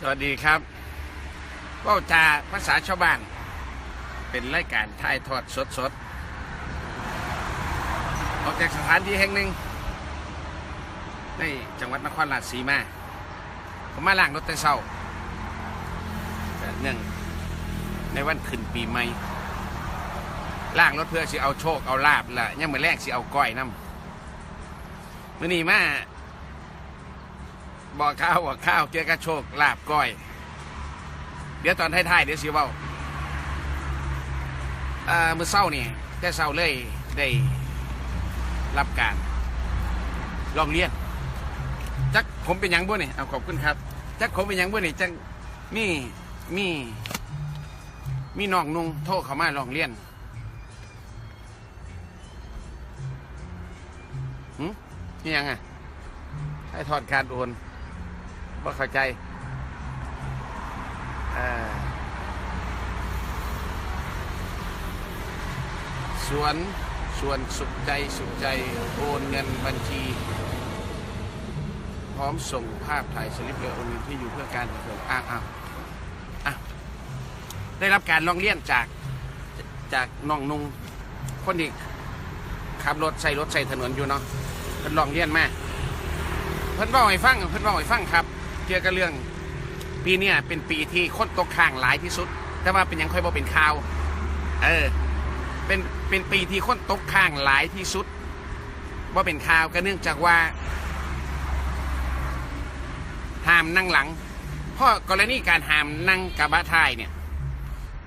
สวัสดีครับว่าจาภาษาชาวบ้าน เป็นรายการถ่ายทอดสดสดออกจากสถานที่แห่งหนึ่งในจังหวัดนครราชสีมาผมมาล่างรถแต่เช้าแต่เนื่องในวันขึ้นปีใหม่ล่างรถเพื่อสิเอาโชคเอาลาบละยังมือแรกสิเอาก้อยน้ำมื่อนี้มา บอกข้าวบอกข้าวเกี่ยวกับโชคลาบก้อย เดี๋ยวตอนท้ายๆเดี๋ยวสิเว้าเอ่อมื่อเศร้านี่แต่เศร้าเลยได้รับการลองเรียนจักผมเป็นยังบ่นี่เอาขอบคุณครับจักผมเป็นยังบ่นี่จังมีมีมีน้องนุ่งโทรเขามาลองเรียนหืมยังไงให้ถอดการโอน บ่เข้าใจสวนส่วนสุขใจสุขใจโอนเงินบัญชี พร้อมส่งภาพถ่ายสลิปเรือโอนเงินที่อยู่เพื่อการกุศลอ้าวอ้าวอะได้รับการร้องเรียนจากจากน้องนุงคนที่ขับรถใส่รถใส่ถนนอยู่เนาะเพิ่นร้องเรียนมาเพิ่นบอกให้ฟังเพิ่นบอกให้ฟังครับ เกี่ยวกับเรื่อง ปีเนี้ยเป็นปีที่คนตกข้างหลายที่สุด แต่ว่าเป็นยังค่อยบอเป็นข่าว เออ เป็นเป็นปีที่คนตกข้างหลายที่สุดว่าเป็นข่าวก็เนื่องจากว่าห้ามนั่งหลัง เพราะกรณีการห้ามนั่งกระบะท้ายเนี่ย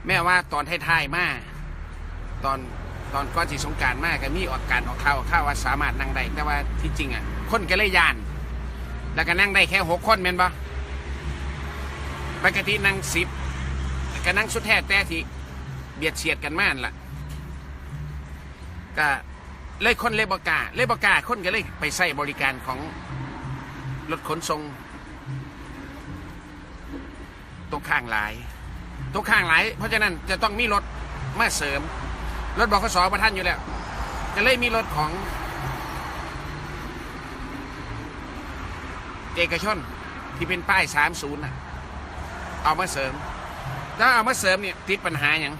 แม้ว่าตอนท้ายๆมาตอนตอนก่อนสีสงการมากก็มีออกการออกข่าวออกข่าวว่าสามารถนั่งได้แต่ว่าที่จริงอะคนก็เลยยาน แล้วก็นั่งได้แค่หกคนแม่นปะปกตินั่งสิบก็นั่งสุดแท้แต่ที่เบียดเสียดกันมากล่ะ ก็เลยคนเลยบกาเลยบกาคนก็เลยไปใส่บริการของรถขนส่งตกข้างหลายตกข้างหลาย เพราะฉะนั้นจะต้องมีรถมาเสริม รถบขสประท่านอยู่แล้ว จะเลยมีรถของ เอกชนที่เป็นป้ายสามศูนย์ะเอามาเสริม ถ้าเอามาเสริมเนี่ยติดปัญหาอย่าง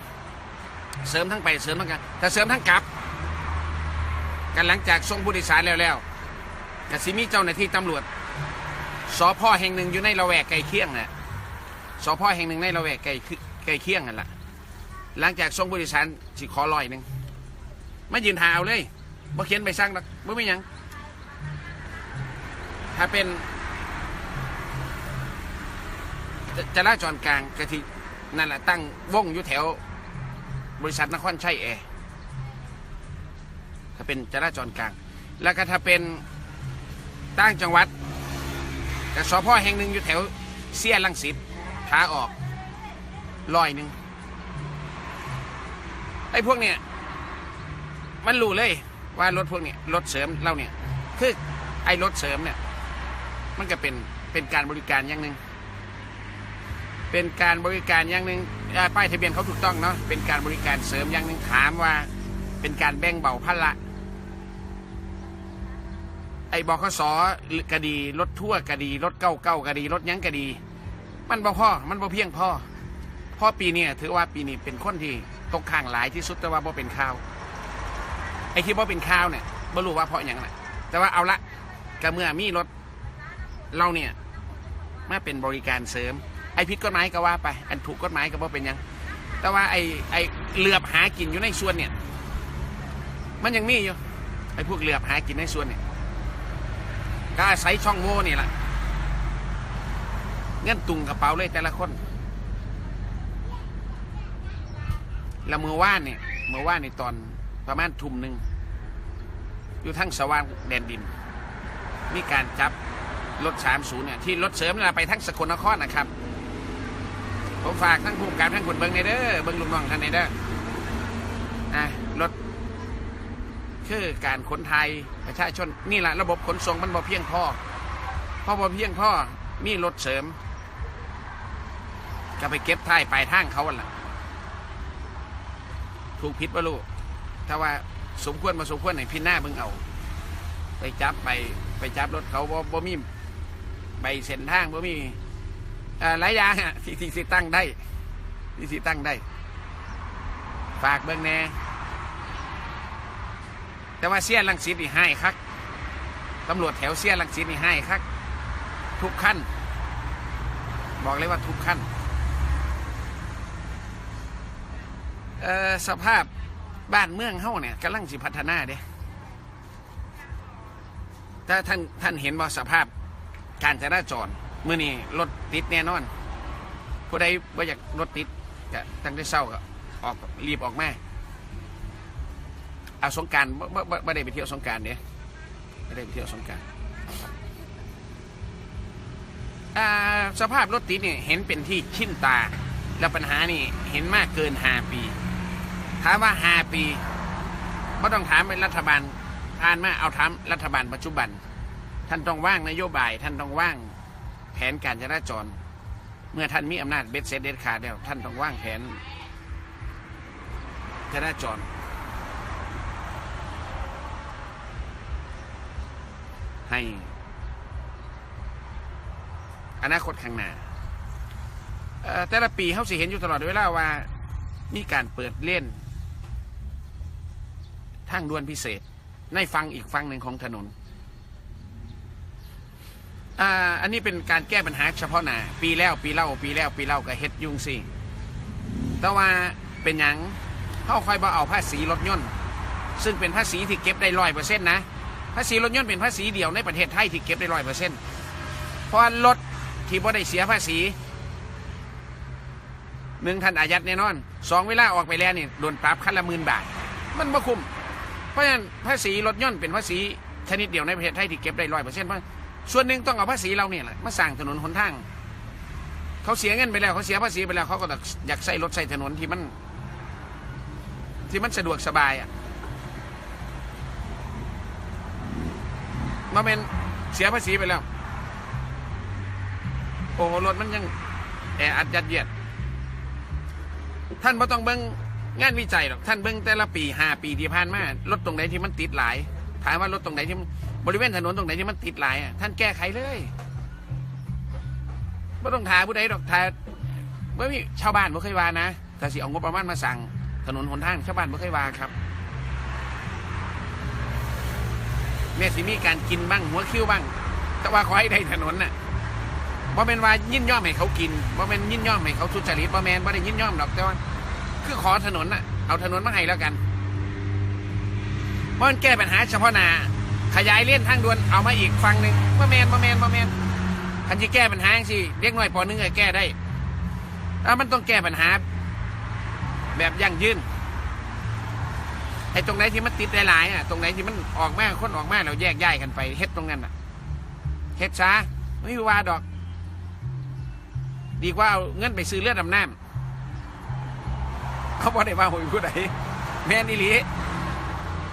เสริมทั้งไปเสริมทั้งกันแต่เสริมทั้งกลับ กันหลังจากส่งผู้โดยสารแล้วแล้วกสิมีเจ้าหน้าที่ตำรวจสพแห่งหนึ่งอยู่ในละแวกใกล้เคียงน่ะสพแห่งหนึ่งในละแวกใกล้ใกล้เคียงกันละหลังจากส่งผู้โดยสารสิขอลอยหนึ่งไม่ยืนหาเอาเลยบ่เขียนไปสั่งหรอกบ่มีหยังถ้าเป็น จราจรกลางกะทินั่นแหละตั้งวงอยู่แถว บริษัทนครชัยแอร์ถ้าเป็นจราจรกลาง แล้วก็ถ้าเป็นต่างจังหวัดกับสพแห่งหนึ่งอยู่แถวเสียลังสิตขาออกลอยหนึ่งไอ้พวกเนี้ยมันรู้เลยว่ารถพวกเนี้ยรถเสริมเราเนี่ยคือไอ้รถเสริมเนี่ยมันก็เป็นเป็นการบริการอย่างหนึ่ง เป็นการบริการอย่างหนึ่งป้ายทะเบียนเขาถูกต้องเนาะเป็นการบริการเสริมอย่างหนึ่งถามว่า เป็นการแบ่งเบาภาระไอ้บขสกดีรถทั่วกดีรถเก้าเก้ากดีรถยั้งกดี มันบ่พ่อมันบ่เพียงพ่อพราะปีนี้ถือว่าปีนี้เป็นคนที่ตกข้างหลายที่สุดแต่ว่าบ่เป็นข่าวไอ้ที่บ่เป็นข่าวเนี่ยบ่รู้ว่าเพราะอย่างไรแต่ว่าเอาละก็เมื่อมีรถเราเนี่ยมาเป็นบริการเสริม อ้ผิดกฎหมายก็ว่าไป อันถูกกฎหมายก็บ่าเป็นยัง แต่ว่าไอ้ไอ้เหลือบหากินอยู่ในส่วนเนี่ย มันยังมีอยู่ ไอ้พวกเหลือบหากินในส่วนเนี่ยก็อาศัยช่องโหว่นี่แหละเงินตุงกระเป๋าเลยแต่ละคนแล้วเมื่อว่านเนี่ยเมื่อว่านในตอนประมาณทุ่มหนึ่งอยู่ทั้งสว่างแดนดิน มีการจับรถสามศูนย์เนี่ยที่รถเสริมเนี่ยไปทั้งสกลนครนะครับ ผมฝากทั้งผู้กำกับทั้งคนเบิ้งในเด้อเบิ้งลุงน้องท่านในเด้ออะรถคือการขนไทยประชาชนนี่แหละระบบขนส่งมันบ่เพียงพอพอบ่เพียงพอมีรถเสริม ก็ไปเก็บท้ายปลายทางเขาล่ะ ถูกผิดป่ะลูกถ้าว่าสมควรมาสมควรไหนพี่หน้าเบิ่งเอา ไปจับไปไปจับรถเขาบ่บ่มีใบเส้นทางบ่มี หลายอย่างอะที่ที่สิตั้งได้ที่สิตั้งได้ ฝากเบิ่งแน่แต่ว่าเสียลังสิตนี่ให้คักตำรวจแถวเสียลังสิตนี่ให้คักทุกขั้น บอกเลยว่าทุกขั้นสภาพบ้านเมืองเฮ้าเนี่ยกำลังสิพัฒนาเด้ถ้าท่านท่านเห็นว่าสภาพการจราจร มื่อนี้รถติดแน่นอน ผู้ใดว่าอยากรถติดก็ตั้งแต่เศร้าก็ออกรีบออกมาเอาสงการบ่บ่บ่ได้ไปเที่ยวสงการเนี่ยไม่ได้ไปเที่ยวสงการสภาพรถติดเนี่ยเห็นเป็นที่ชินตา แล้วปัญหานี่เห็นมากเกินห้าปีถามว่าห้าปีไม่ต้องถามเป็นรัฐบาลผ่านมาเอาถามรัฐบาลปัจจุบัน ท่านต้องว่างนโยบาย ท่านต้องว่าง แผนการจราจร เมื่อท่านมีอำนาจเบ็ดเสร็จเด็ดขาดแล้วท่านต้องว่างแผนจราจรให้ อนาคตข้างหน้าแต่ละปีเขาสิเห็นอยู่ตลอดเวลาว่า มีการเปิดเล่นทางด่วนพิเศษ ในฟังอีกฟังหนึ่งของถนน อ่าอันนี้เป็นการแก้ปัญหาเฉพาะหน้าปีแล้วปีเล่าปีแล้วปีเล่าก็เฮ็ดยุ่งสิแต่ว่าเป็นหยังเข้าคอยบ่เอาภาษีรถยนต์ ซึ่งเป็นภาษีที่เก็บได้ร้อยเปอร์เซ็นต์นะภาษีรถยนต์เป็นภาษีเดียวในประเทศไทยที่เก็บได้ร้อยเปอร์เซ็นต์เพราะรถที่บ่ได้เสียภาษีหนึ่งทันอายัดแน่นอนสองเวลาออกไปแล้วนี่โดนปรับคันละหมื่นบาท มันบ่คุ้มเพราะฉะนั้นภาษีรถยนต์เป็นภาษีชนิดเดียวในประเทศไทยที่เก็บได้ร้อยเปอร์เซ็นต์เพราะ ส่วนหนึ่งต้องเอาภาษีเราเนี่ยแหละมาสร้างถนนหนทาง เขาเสียเงินไปแล้วเขาเสียภาษีไปแล้วเขาก็อยากใส่รถใส่ถนนที่มัน ที่มันสะดวกสบายอะมาเป็นเสียภาษีไปแล้ว โอ้รถมันยังแออัดยัดเยียด ท่านไม่ต้องเบิ้งงานวิจัยหรอก ท่านเบิ้งแต่ละปีห้าปีที่ผ่านมารถตรงไหนที่มันติดหลาย ถามว่ารถตรงไหนที่ บริเวณถนนตรงไหนที่มันติดหลายอะท่านแก้ไขเลยไม่ต้องถาผู้ใดหรอกถามไม่มีชาวบ้านไม่เคยว่านะแต่สิเอางบประมาณมาสั่ง ถนนหนทางชาวบ้านไม่เคยว่าครับแม่สิมีการกินบ้างหัวคิ้วบ้าง แต่ว่าขอให้ได้ถนนน่ะบ่เป็นว่ายินย่อมให้เขากินบ่เป็นยินย่อมให้เขาทุจริตบ่แมนบ่ได้ยินย่อมหรอกแต่ว่าคือขอถนนน่ะเอาถนนมาให้แล้วกันเพราะมันแก้ปัญหาเฉพาะหน้า ขยายเล่นทางด่วนเอามาอีกฝั่งหนึ่งบ่แมนบ่แมนบ่แมนคันจะแก้ปัญหาสิเด็กน้อยปอนึงก็แก้ได้แล้วมันต้องแก้ปัญหา แบบยั่งยืนไอ้ตรงไหนที่มันติดหลายๆอะตรงไหนที่มันออกมาคนออกมาเราแยกย้ายกันไปเฮ็ดตรงนั้นอะเฮ็ดช้าไม่ว่าดอก ดีกว่าเอาเงินไปซื้อเลือดดำน้ำเขาบอกได้ว่าผมผู้ใดแม่นอีหลี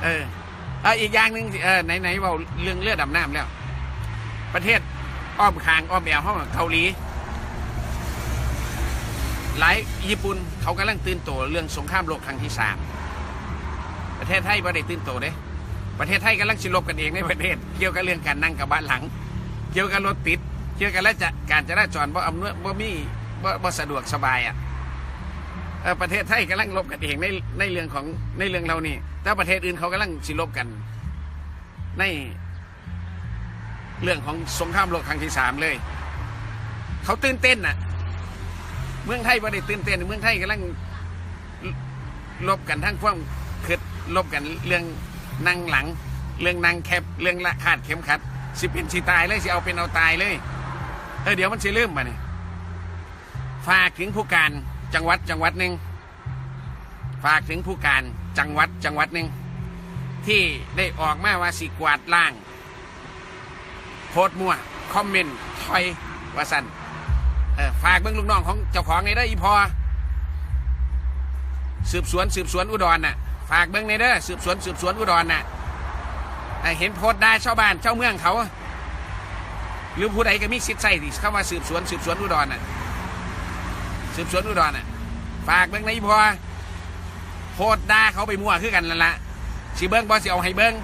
เออ ออีกอย่างหนึ่งเออไหนๆเว่าเรื่องเลือดดำน้ำแล้ว ประเทศอ้อมคางอ้อมแอวห้องเกาหลี หลายญี่ปุ่นเขากำลังตื่นตัวเรื่องสงครามโลกครั้งที่สามประเทศไทยบ่ได้ตื่นตัวเด้ ประเทศไทยกำลังสิลบกันเองในประเทศ เกี่ยวกับเรื่องการนั่งกับบ้านหลัง เกี่ยวกับรถติด เกี่ยวกับและจะการจราจรบ่อำนวยบ่มีบ่บ่สะดวกสบายอะ ออประเทศไทยกำลังลบกันเองในในเรื่องของในเรื่องเรานี่ แต่ประเทศอื่นเขากำลังสิลบกัน ในเรื่องของสงครามโลกครั้งที่สามเลย เขาตื่นเต้นน่ะ เมืองไทยบ่ได้ตื่นเต้น เมืองไทยกำลังลบกันทั้งความคืดลบกันเรื่องนั่งหลัง เรื่องนั่งแคบเรื่องละขาดเข็มขัด สิเป็นสิตายเลยสิเอาเป็นเอาตายเลยเออเดี๋ยวมันสิเริ่มมาเนี่ยฝากถึงผู้การ จังหวัดจังหวัดหนึ่งฝากถึงผู้การจังหวัดจังหวัดหนึ่งที่ได้ออกมาว่าสิกวาดล่างโพสต์มั่วคอมเมนต์ถอยว่าสันฝากเบื้องลูกน้องของเจ้าของในได้ออีพอสืบสวนสืบสวนอุดรน่ะฝากเบื้องในเด้อสืบสวนสืบสวนอุดรน่ะเห็นโพสต์ได้ชาวบ้านชาวเมืองเขา หรือผู้ใดก็มีสิทธิ์ใส่ที่เข้ามาสืบสวนสืบสวนอุดรน่ะ สืบสวนอุดรน่ะฝากเบื้องในพอโพสต์ด่าเขาไปมั่วคือกันนั่นละสิเบิ้งบอสิเอาให้เบิ้ง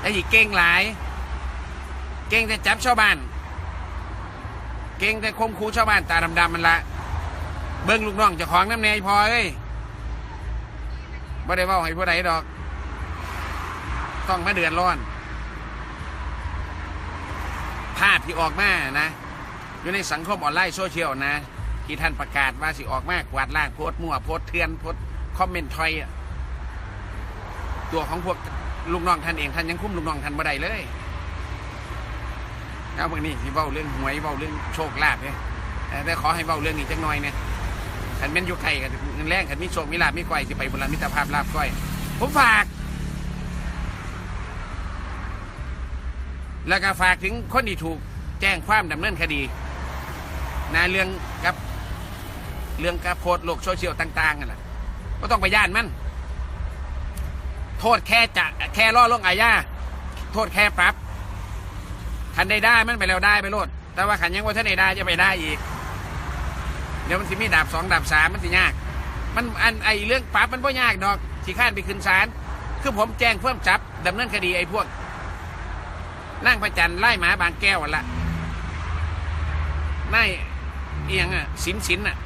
ไอ้อีเก่งหลาย เก่งแต่จับชาวบ้าน เก่งแต่คมคูชาวบ้านตาดำๆมันละ เบิ้งลูกน้องจ้าของน้ำแน่พอเอ้ยบ่ได้ว้าให้ผู้ใดดอก ต้องมาเดือดร้อน ภาพที่ออกมานะ อยู่ในสังคมออนไลน์โซเชียลนะ ที่ท่านประกาศว่าสิออกมากวาดล่างโพสต์มั่วโพสต์เทือนโพสต์คอมเมนต์ทอยตัวของพวกลูกน้องท่านเองท่านยังคุ้มลูกน้องท่านบ่ได้เลยเอาพวกนี้ที่เบ้าเรื่องหวยเบ้าเรื่องโชคลาภเนี่ยแต่ขอให้เบ้าเรื่องนี้จักหน่อยเนี่ยขันแม่นอยู่ไกลกันเงินแรงขันมีโชคมีลาภมีก้อยสิไปบุญมิตรภาพลาภก้อย ผมฝาก แล้วก็ฝากถึงคนที่ถูกแจ้งความดำเนินคดี นะเรื่องกับเรื่องกับโพสโลกโซเชียลต่างๆนั่นแหละก็ต้องไปย่านมัน โทษแค่จะแค่ล่อลงอาญาโทษแค่ปรับคันได้ได้มันไปแล้วได้ไปโลด แต่ว่าขันยังว่าท่านได้ได้จะไปได้อีก เดี๋ยวมันสิมีดาบสองดาบสามมันสิยาก มันอันไอเรื่องปรับมันไม่ยากดอกที่ข้านไปขึ้นศาลคือผมแจ้งเพิ่มจับดำเนินคดีไอ้พวกนั่งประจันไล่หมาบางแก้วนั่นละไล่ เอียงอะสินสินอะ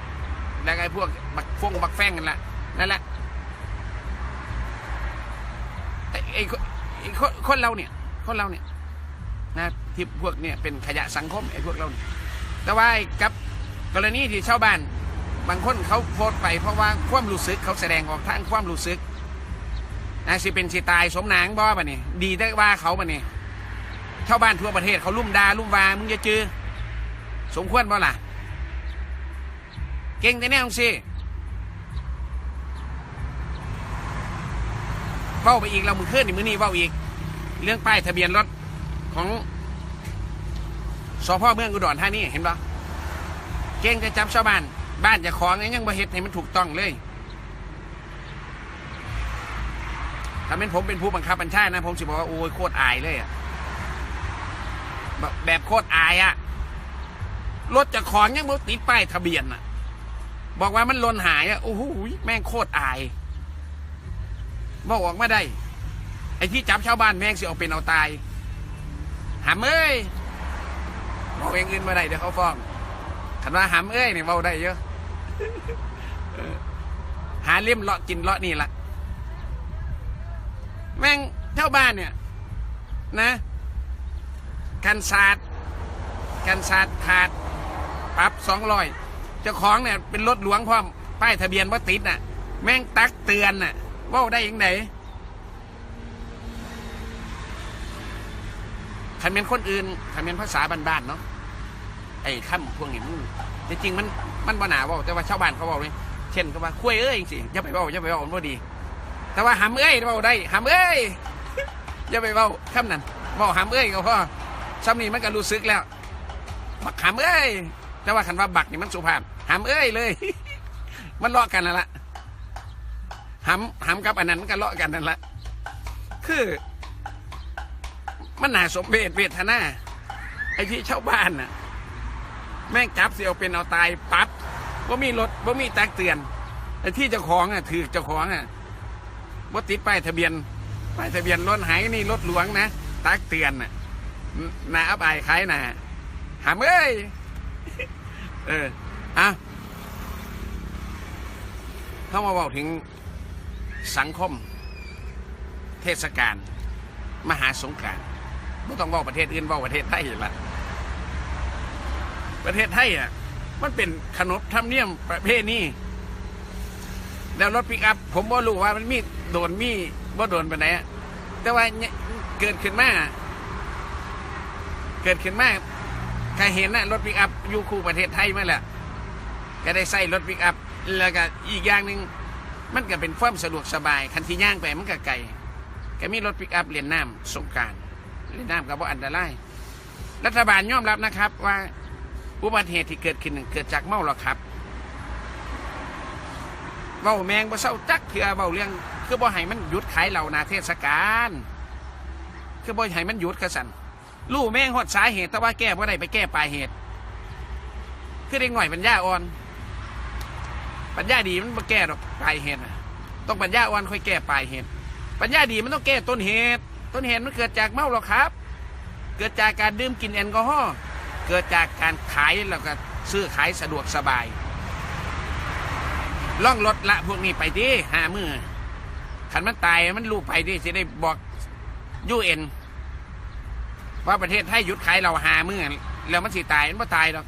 แล้วไอ้พวกบักฟงบักแฟงกันละนั่นแหละไอ้ไอ้คนคนเราเนี่ย คนเราเนี่ยนะที่พวกเนี่ยเป็นขยะสังคมไอ้พวกเราเนี่ยแต่ว่าไอ้กับกรณีที่ชาวบ้านบางคนเขาโพสไปเพราะว่าความรู้สึกเขาแสดงออกทางความรู้สึกนะสิเป็นสิตายสมนางบ่ปะนี่ยดีได้ว่าเขาปะนี่ยชาวบ้านทั่วประเทศเขาลุ่มดาลุ่มวามึงจะจือสมควรบ่ล่ะ เก่งแต่แน่องสิเว้าไปอีกเรามือขึ้นนี่มือนี่เว้าอีก เรื่องป้ายทะเบียนรถของสพเมืองอุดรธานีเห็นปะเก่งจะจับชาวบ้าน บ้านจะของยังบ่เฮ็ดให้มันถูกต้องเลยถ้าเป็นผมเป็นผู้บังคับบัญชานะ ผมสิบอกว่าโอ้ยโคตรอายเลยอะแบบโคตรอายอะรถจะของยังบ่ติดป้ายทะเบียนอะ บอกว่ามันลนหายอะโอ้โหแม่งโคตรอายบอกออกมาได้ ไอ้ที่จับชาวบ้านแม่งสิเอาเป็นเอาตายหามเอ้ยบอกเองอื่นมาได้เดี๋ยวเขาฟ้องคันว่าหามเอ้ยเนี่ยเบาได้เยอะหาเล่มเลาะกินเลาะนี่ละแม่งชาวบ้านเนี่ย นะกันศาสตร์กันศาสตร์ขาดปรับสองร้อย เจ้าของเนี่ยเป็นรถหลวงพร้อมป้ายทะเบียนว่าติดน่ะ แม่งตักเตือนน่ะว่าได้ยังไงคันเป็นคนอื่นคันเป็นภาษาบ้านๆเนาะไอ้คำพวกนี้มันจริงๆมันมันบ่หนาว่าแต่ว่าชาวบ้านเขาบอกเลยเช่นก็ว่าคุยเอ้ยจริงๆอย่าไปเว่าอย่าไปเว่ามันบ่ดี แต่ว่าหำเอ้ยเว่าได้หำเอ้ยอย่าไปเว้าคำนั้นเว้าหำเอ้ยก็พอซ้ำนี้มันก็รู้สึกแล้วบักหำเอ้ย แต่ว่าคันว่าบักนี่มันสุภาพหำเอ้ยเลย มันเลาะกันนั่นละหำหำกับอันนั้นมันก็เลาะกันนั่นละคือ มันน่าสมเพชเวทนาไอ้ที่ชาวบ้านน่ะ แม่งจับเสียวเป็นเอาตายปั๊บว่ามีรถว่ามีแตกเตือนไอ้ที่เจ้าของอะถือเจ้าของอะว่าติดป้ายทะเบียนป้ายทะเบียนรถหายนี่รถหลวงนะตักเตือนน่ะหนาอับอายคล้ายหนาหามเอ้ย เอออะเข้ามาบอกถึงสังคม เทศกาลมหาสงกรานต์ไม่ต้องบอกประเทศอื่นบอกประเทศไทยละประเทศไทยอะ มันเป็นขนบธรรมเนียมประเพณีแล้วรถปิกอัพผมบ่รู้ว่ามันมีโดนมีบ่โดนไปไหนแต่ว่าเนี่ยเกิดขึ้นมาเกิดขึ้นมาใครเห็นนะรถปิกอัพ อยู่คู่ประเทศไทยมาแหละก็ได้ใส่รถปิกอัพแล้วก็อีกอย่างหนึ่งมันก็เป็นความสะดวกสบายคันที่ย่างไปมันก็ไกลก็มีรถปิกอัพเรียนน้ำสงการเรียนน้ำกับว่าอันตรายรัฐบาลยอมรับนะครับว่าอุบัติเหตุที่เกิดขึ้นเกิดจากเมาหรอครับเว้าแมงบ่เศร้าจักเถื่อเว้าเรื่องคือบ่ให้มันหยุดขายเหล่านาเทศกาลคือบ่ให้มันหยุดกระสันรู้แม่งหดสาเหตุแต่ว่าแก้บ่ได้ไปแก้ปลายเหตุ คือเด็กหน่อยปัญญาอ่อน ปัญญาดีมันบ่แก้ดอกปลายเหตุต้องปัญญาอ่อนค่อยแก้ปลายเหตุปัญญาดีมันต้องแก้ต้นเหตุ ต้นเหตุมันเกิดจากเมาหรอกครับ เกิดจากการดื่มกินแอลกอฮอล์เกิดจากการขายแล้วก็ซื้อขายสะดวกสบายล่องรถละพวกนี้ไปดิหามือขันมันตายมันลูกไปดิจะได้บอกยูเอ็นว่าประเทศไทยหยุดขายเราหามือแล้วมันสิตายมันไม่ตายหรอก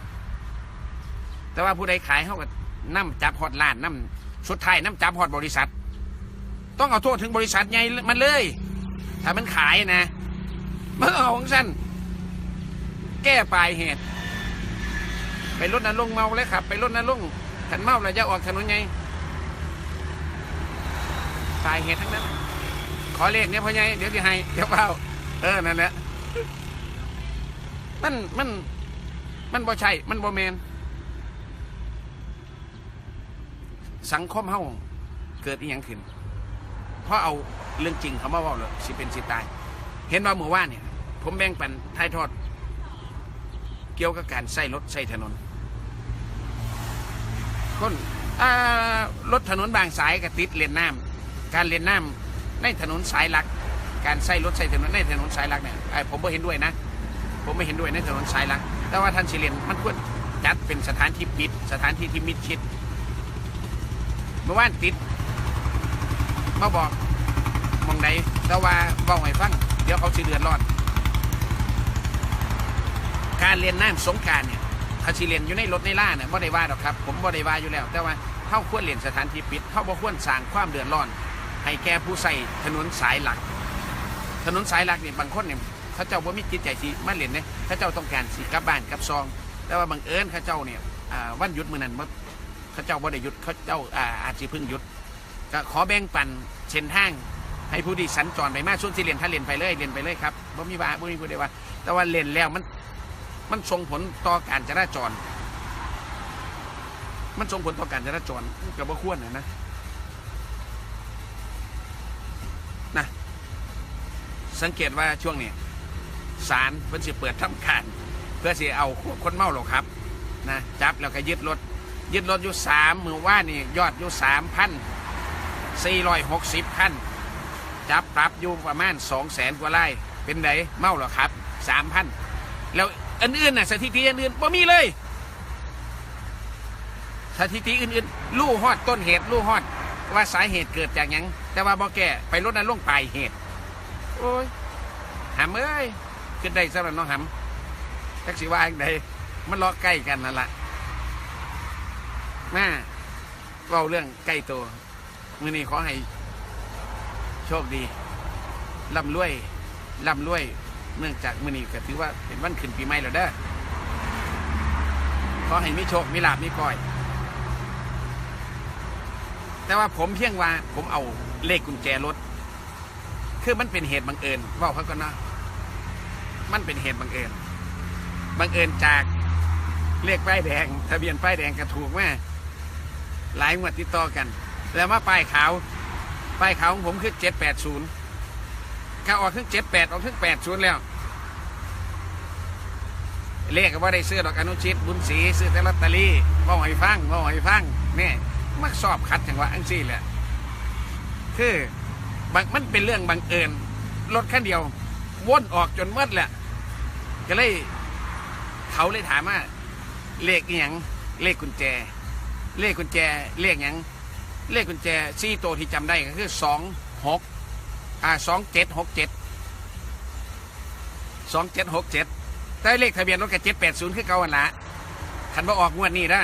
แต่ว่าผู้ใดขายเขาก็น้ำจับฮอดล้านน้ำสุดท้ายน้ำจับฮอดบริษัท ต้องเอาโทษถึงบริษัทใหญ่มันเลย ถ้ามันขายนะมันเอาของสั้นแก้ปลายเหตุ ไปรถนั้นลงเมาเลยครับ ไปรถนั้นลงขันเมาแล้วจะออกถนนไงปลายเหตุทั้งนั้น ขอเลขเนี่ยพ่อใหญ่เดี๋ยวจะให้เดี๋ยวเปล่าเออนั่นแหละมันมันมันบ่ใช่ มันบ่แมน สังคมเฮาเกิดอีหยังขึ้น เพราะเอาเรื่องจริงเขามาเว่าเลยสิเป็นสิตาย เห็นว่าเมื่อวานเนี่ย ผมแบ่งปันทายทอด เกี่ยวกับการใส่รถใส่ถนนคนรถถนนบางสายก็ติดเลนน้ำการเลนน้ำในถนนสายหลัก การใส่รถใส่ถนนในถนนสายหลักเนี่ยผมไม่เห็นด้วยนะ ผมไม่เห็นด้วยในถนนสายหลัก แต่ว่าท่านสิเลนมันควรจัดเป็นสถานที่ปิด สถานที่ที่มิดชิด มื่อวานติด มาบอกมองไหนแต่ว่าเบาให้ฟัง เดี๋ยวเขาสิเดือดร้อน การเรียนน้ำสงการเนี่ยเขาสิเรียนอยู่ในรถในล่าเนี่ยบ่ได้ว่าหรอกครับ ผมบ่ได้ว่าอยู่แล้ว แต่ว่าเขาควรเรียนสถานที่ปิดเขาบ่ควรสร้างความเดือดร้อน ให้แก่ผู้ใส่ถนนสายหลัก ถนนสายหลักเนี่ยบางคนเนี่ยเขาเจ้าบ่ามีจิตใจที่มาเรียนเนี่ยเขาเจ้าต้องการสิกลับบ้านกับซอง แต่ว่าบังเอิญเขาเจ้าเนี่ยอ่าวันหยุดมือนั้นบ่ เขาเจ้าบ่ได้หยุดเขาเจ้าอ่าอาจสิเพิ่งหยุดก็ขอแบ่งปันเส้นทาง ให้ผู้ที่สัญจรไปมาส่วนที่เรียนถ้าเรียนไปเลยเรียนไปเลยครับบ่มีว่าบ่มีผู้ใดว่า แต่ว่าเรียนแล้วมันมันส่งผลต่อการจราจร มันส่งผลต่อการจราจรกับว่ควรนะนะนะสังเกตว่าช่วงนี้ศาลเพิ่นสิเปิดทำการ เพื่อสิเอาคนเมาหรอกครับนะจับแล้วก็ยึดรถ ยึดรถอยู่สามมือว่านี่ยอดอยู่สามพันสี่ร้อยหกสิบคันจับปรับอยู่ประมาณสองแสนกว่าไร่เป็นไดเมาเหรอครับสามพันแล้วอันอื่นน่ะสถิติอันอื่นบ่มีเลย สถิติอื่นๆลู่ฮอดต้นเหตุลู่ฮอด ว่าสาเหตุเกิดจากหยังแต่ว่าบ่แก้ไปลดนั้นลงปลายเหตุ โอ้ยหำเอ้ยขึ้นได้สำหรับน้องหำแท็กซี่ว่าอย่างใดมันเลาะใกล้กันนั่นแหละ มาเล่าเรื่องใกล้ตัวมือนี้ขอให้ โชคดีร่ำรวยร่ำรวย เนื่องจากมือนี้ก็ถือว่าเป็นวันขึ้นปีใหม่แล้วเด้อขอให้มีโชคมีลาบมีก้อย แต่ว่าผมเพียงว่า ผมเอาเลขกุญแจรถ คือมันเป็นเหตุบังเอิญว่าเขาก็นะมันเป็นเหตุบังเอิญบังเอิญจากเลขป้ายแดง ทะเบียนป้ายแดงก็ถูกแมา หลายงวดติดต่อกัน แล้วมาป้ายขาวป้ายขาวของผมคือเจ็ดแปดศูนย์ข้าออกถึงเจ็ดแปดออกถึงแปดศูนย์แล้ว เลขก็ว่าได้ซื้อดอกอนุชิต บุญศรีซื้อแต่ลอตเตอรี่ว่าให้ฟังว่าให้ฟังเนี่มักสอบคัดจังหวะอังซี่แหละคือบางมันเป็นเรื่องบังเอิญรถคันเดียววนออกจนหมดแหละก็เลย เขาเลยถามว่าเลขอหยังเลขกุญแจ เลขกุญแจเลขหยังเลขกุญแจซี่ตัวที่จำได้ก็คือสองหกอ่าสองเจ็ดหกเจ็ดสองเจ็ดหกเจ็ดแต่เลขทะเบียนรถกับเจ็ดแปดศูนย์คือเก่าอันละคันบ่ออกงวดนี้นะ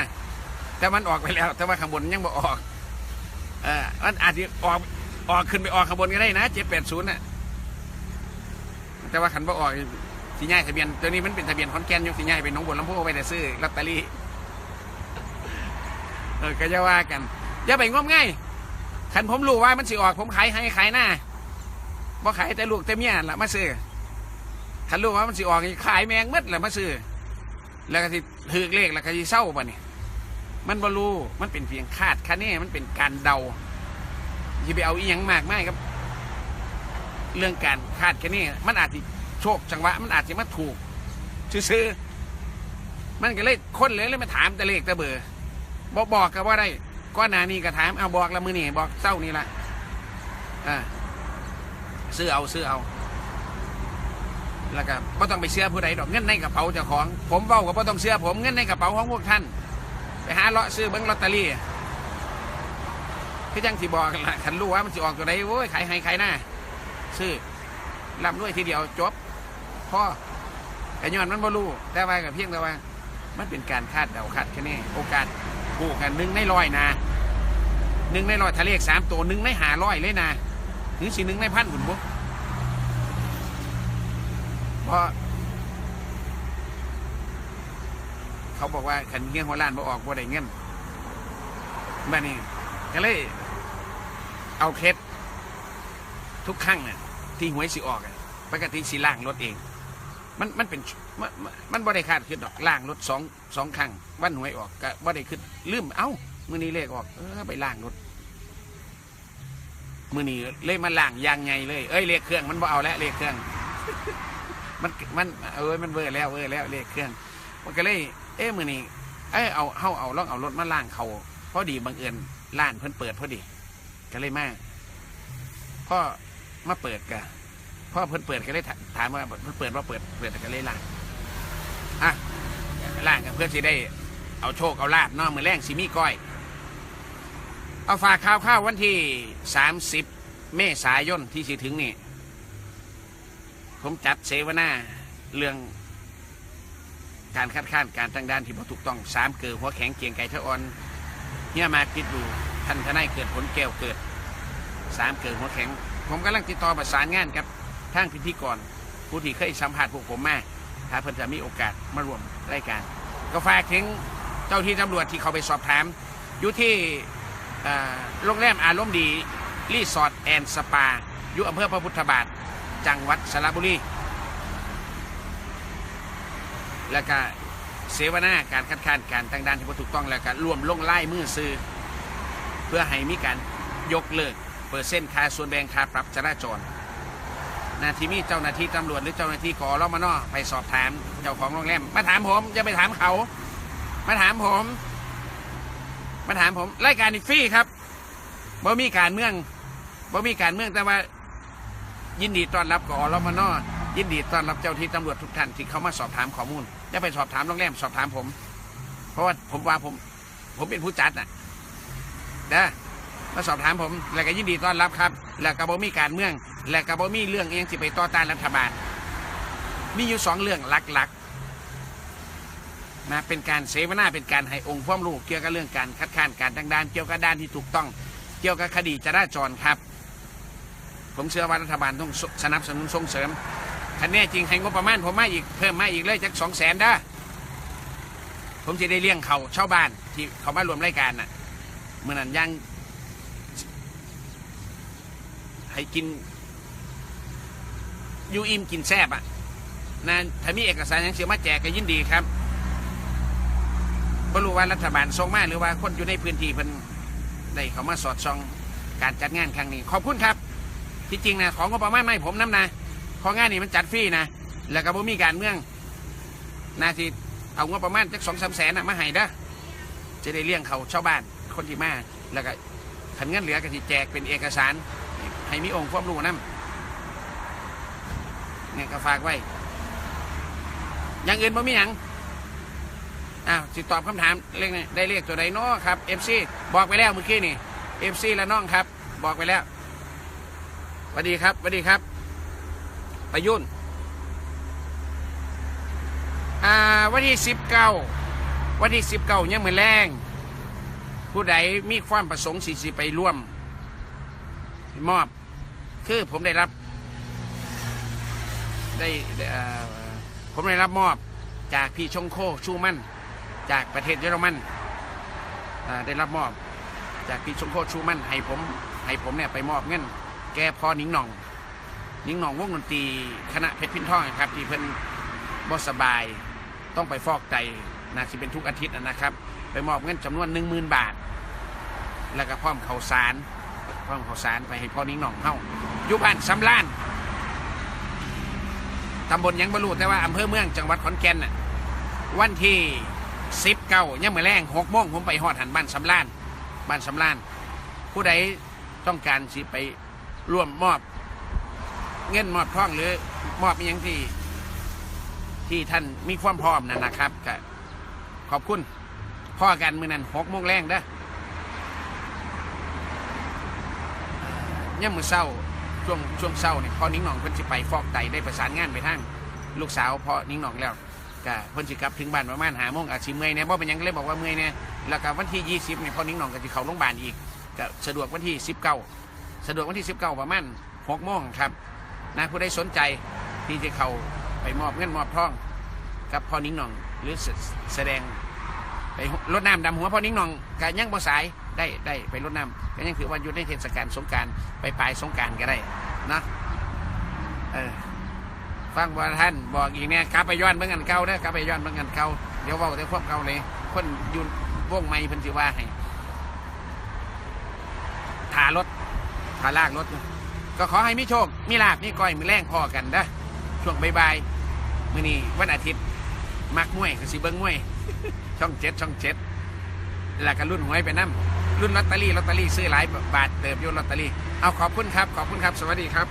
แต่มันออกไปแล้ว แต่ว่าข้างบนยังบ่ออกเออมันอาจจะออกออกขึ้นไปออกข้างบนก็ได้นะเจ็ดแปดศูนย์น่ะแต่ว่าขันบ่ออกสีง่ายทะเบียนตัวนี้มันเป็นทะเบียนขอนแก่นยู่สีง่ายเป็นน้องบัวลำพูไปแต่ซื้อลอตเตอรี่ เออก็จะว่ากันอย่าไปงมง่ายขันผมรู้ว่ามันสิออก ผมขายให้ขายหน้าบ่ขายแต่ลูกแต่เมียละมาซื้อขันรู้ว่ามันสิออกขายแมงมัดแหละมาซื้อแล้วก็สิถือเลขแล้วก็สิเศร้าป่ะนี่ยมันบ่รู้มันเป็นเพียงคาดคะเนมันเป็นการเดาอย่าไปเอาอีหยังมากไม่ครับ เรื่องการคาดคะเนมันอาจจะโชคจังหวะ มันอาจจะมาถูกซื้อมันก็เลยคนเลยเลยมาถามแต่เลขแต่เบอร์ บอกบอกกันว่าได้ก้อนหนานี้ก็ถามเอาบอกละมือนี่บอกเศร้านี่ละอ่าซื้อเอาซื้อเอาแล้วก็บ่ต้องไปเชื่อผู้ใดดอกเงินในกระเป๋าเจ้าของ ผมเว้าก็บ่ต้องเชื่อผมเงินในกระเป๋าของพวกท่าน ไปหาเลาะซื้อเบิ่งลอตเตอรี่คือจังสิบอกกันละคันรู้ว่ามันสิออกตัวใดโอ้ยขายให้ขายหน้าซื้อร่ำรวยทีเดียวจบพ่อแต่ย้อนมันบ่รู้แต่ว่าก็เพียงแต่ว่า มันเป็นการคาดเดาคาดแคะเนโอกาส กูกันหนึ่งในร้อยนะหนึ่งในร้อยทะเลขสามตัวหนึ่งในหาร้อยเลยนะถึงสี่หนึ่งในพันบุญบุเพราะเขาบอกว่าขันเงี้ยหัวล้านบ่ออกบ่ได้เงินบ้านี้ก็เลย เอาเคสทุกครั้งเนี่ยที่หวยสิออกอะปกติสิล่างรถเอง มันมันเป็นมันมันบ่ได้คาดขึ้นดอกล่างรถสองสองครั้งวันหวยออกก็บ่ได้ขึ้นลืมเอ้ามื้อนี้เลขออกเออไปล่างรถมื้อนี้เลยมาล่างยางไงเลยเอ้ยเลขเครื่องมันบ่เอาแล้วเลขเครื่อง มันมันเอ้ยมันเวอร์แล้วเวอร์แล้วเลขเครื่อง มันก็เลย เอ้มื้อนี้เอ้ยเอาเฮาเอาลองเอารถมาล่างเขาพอดีบังเอิญร้านเพิ่นเปิดพอดี ก็เลยมาพ่อมาเปิดกะ พ่อเพิ่นเปิดก็เลยถามว่าเพิ่นเปิดว่าเปิดเปิดก็เลยล่างอะล่างกันเพื่อสิได้เอาโชคเอาลาบเนอกมือแรงสิมีก้อย เอาฝากข่าวข้าววันที่สามสิบเมษายนที่สิถึงนี่ ผมจัดเสวนาเรื่องการคัดค้านการตั้งด้านที่บ่ถูกต้องสามเกิดหัวแข็งเกียงไก่เทออนเฮียมาคิดดูท่านทนายเกิดผลแก้วเกิดสามเกิดหัวแข็ง ผมกำลังติดต่อประสานงานครับ ทางพิธีกรผู้ที่เคยสัมผัสพวกผมมาถ้าเพิ่นจะมีโอกาสมารวมรายการ ก็ฝากถึงเจ้าที่ตำรวจที่เขาไปสอบถาม อยู่ที่เอ่อโรงแรมอารมณ์ดี รีสอร์ทแอนด์สปา อยู่อำเภอพระพุทธบาท จังหวัดสระบุรี แล้วก็เสวนาการคัดค้านการตั้งด่านที่บ่ถูกต้องแล้วก็รวมลงไล่มือซื้อ เพื่อให้มีการยกเลิกเปอร์เซ็นต์ค่าส่วนแบ่งค่าปรับจราจร นาทีมีเจ้าหน้าที่ตำรวจหรือเจ้าหน้าที่กอรมนไปสอบถามเจ้าของโรงแรม มาถามผมอย่าไปถามเขา มาถามผม มาถามผมรายการนี้ฟรีครับบ่มีการเมืองบ่มีการเมืองแต่ว่า ยินดีต้อนรับกอรมนยินดีต้อนรับเจ้าที่ตำรวจทุกท่านที่เขามาสอบถามข้อมูลอย่าไปสอบถามโรงแรมสอบถามผม เพราะว่าผมว่าผม ผมเป็นผู้จัดน่ะนะมาสอบถามผม แล้วก็ยินดีต้อนรับครับ แล้วก็บ่มีการเมือง และก็บ่มีเรื่องเองที่ไปต่อต้านรัฐบาล มีอยู่สองเรื่องหลักๆนะเป็นการเสวนาเป็นการให้องค์ความรู้เกี่ยวกับเรื่องการคัดค้านการตั้งด่านเกี่ยวกับด้านที่ถูกต้อง เกี่ยวกับคดีจราจรครับ ผมเชื่อว่ารัฐบาลต้องสนับสนุนส่งเสริมคันแน่จริงให้งบประมาณผมมาอีกเพิ่มมาอีกเลยจากสองแสนได้ผมจะได้เลี้ยงเขาชาวบ้านที่เขามารวมรายการน่ะเมื่อนั้นยังให้กิน อยูอิ่มกินแซบอะนะถ้ามีเอกสารยังเสียมาแจกก็ยินดีครับไม่รู้ว่ารัฐบาลส่งมาหรือว่าคนอยู่ในพื้นที่เพิ่นได้เขามาสอดส่องการจัดงานครั้งนี้ ขอบคุณครับ ที่จริงนะของก็ประมาณไม่ผมน้ำนะของงานนี้มันจัดฟรีนะแล้วก็บ่มีการเมืองนาทีเอางบประมาณจักสองสามแสนนะมาให้ด้อจะได้เลี้ยงเขาชาวบ้านคนที่มาแล้วก็ขันเงินเหลือก็ที่แจกเป็นเอกสาร ให้มีองค์ความรู้นํ เนี่ยก็ฝากไว้อย่างอื่นบ่มีหยังอ้าวสิตอบคำถามเรื่องนี้ได้เรียกตัวใดเนาะครับ FC บอกไปแล้วเมื่อกี้นี่ FC และน้องครับ บอกไปแล้วสวัสดีครับสวัสดีครับ ประยุนอ่าวันที่สิบเก้าวันที่สิบเก้ายังมือนแรงผู้ใดมีความประสงค์สิสิไปร่วม มอบ คือผมได้รับ ได้เอ่อผมได้รับมอบจากพี่ชงโคชูมันจากประเทศเยอรมันอ่าได้รับมอบจากพี่ชงโคชูมันให้ผมให้ผมเนี่ยไปมอบเงินแกพอนิงหน่องนิงหน่องวงดนตรีคณะเพชรพินทองครับที่เพิ่นบ่สบายต้องไปฟอกไตนะสิเป็นทุกอาทิตย์นะครับ ไปมอบเงินจำนวนหนึ่งหมื่นบาท แล้วก็พร้อมข้าวสารพร้อมข้าวสารไปให้พ่อนิ้งหน่องเฮาอยู่บ้านสำล้าน ตำบลยังบรรลุแต่ว่าอำเภอเมืองจังหวัดขอนแก่นน่ะวันที่สิบเก้ายังมือแรงหกโมงผมไปหอดหันบ้านสำลานบ้านสำลาน ผู้ใดต้องการสิไปร่วมมอบ เงินมอบทองหรือมอบอหยังที่ ที่ท่านมีความพร้อมนั่นนะครับก็ขอบคุณพ่อกันมือนั้นหกโมงแรงเด้อเนี่ยามมือเศร้า ช่วงช่วงเศร้าเนี่ยพ่อนิ้งหน่องเพิ่นสิไปฟอกไตได้ประสานงานไปทางลูกสาวพ่อนิ้งหน่องแล้วก็เพิ่นสิกลับถึงบ้านประมาณหาโมงอาจสิเมื่อยเนี่ยบ่เป็นหยังก็เลยบอกว่าเมื่อยเนี่ยแล้วก็วันที่ 20เนี่ยพ่อนิ้งหน่องก็สิเข้าโรงพยาบาลอีกก็สะดวกวันที่ 19 สะดวกวันที่ 19 ประมาณ6โมงครับนะผู้ใดสนใจที่จะเข้าไปมอบเงินมอบทองกับพ่อนิ้งหน่องหรือแสดง ไปรดน้ำดำหัวพ่อนิ้งนองก็ยังบ่สายได้ได้ไปรดน้ำก็ยังถือว่าอยู่ในเทศกาลสงการไปปลายสงการก็ได้นะเออฟังว่ท่านบอกอีกเนี่ยกลับไปย้อนเบิ่งกันเก่าเด้อกลับไปย้อนเบิ่งกันเก่าเดี๋ยวเว้าแต่ความเก่าเลยคนยู่นวงไม่เพิ่นสิว่าให้ถารถถาลากรถ ก็ขอให้มีโชค มีลาบมีก้อยมีแรงพอกันเด้ช่วงบ่ายๆมื้อนี้วันอาทิตย์ มักมวยก็สิเบิ้งมวย ช่องเจ็ดช่องเจ็ดแล้วก็รุ่นหวยไปน้ำรุ่นลอตเตอรี่ลอตเตอรี่ซื้อหลายบาทเติบโยนลอตเตอรี่เอาขอบคุณครับ ขอบคุณครับ สวัสดีครับ